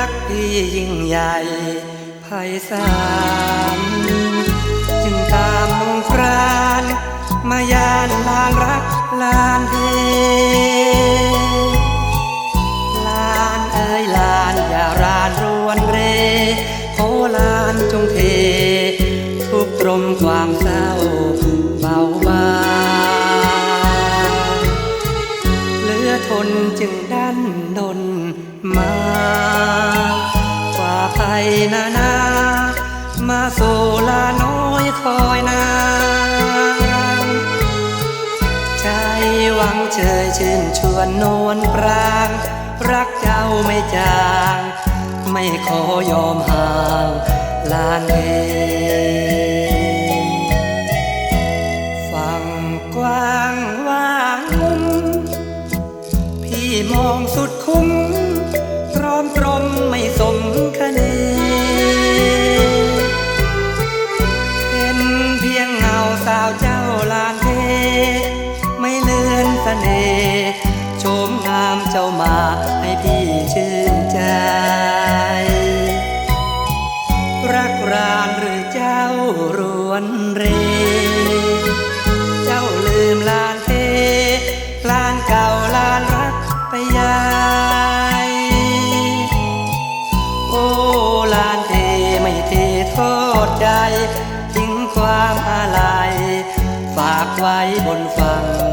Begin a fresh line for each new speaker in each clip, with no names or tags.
ักที่ยิ่งใหญ่ไพศาลจึงตามมงครานมายานลานรักลานเทลานเอ้ยลานอย่ารานรวนเรโอลานจงเททุกตรมควา นจึงดันดนมากว่าภัยนานา มาสู่ลาน้อยคอยนานใจหวังเชยชื่นชวนนวลปราง รักเจ้าไม่จาง ไม่ขอยอมห่างลานเอ องสุดคุ้มพร้อมตรมไม่สมคะเนเห็นเพียงเงาสาวเจ้าลานเท ไม่เลือนเสน่ห์โฉมงามเจ้ามาให้พี่ชื่นใจ รักรานหรือเจ้ารวนเร ไว้บนฝั่ง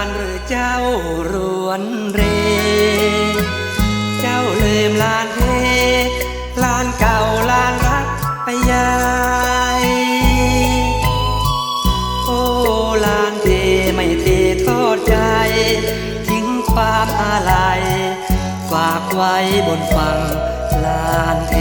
านหรือเจ้ารวนเร เจ้าลืมลานเทลานเก่าลานรักไปยายโอ้ลานเทไม่เททอดใจ ทิ้งความอาลัยฝากไว้บนฝั่งลานเท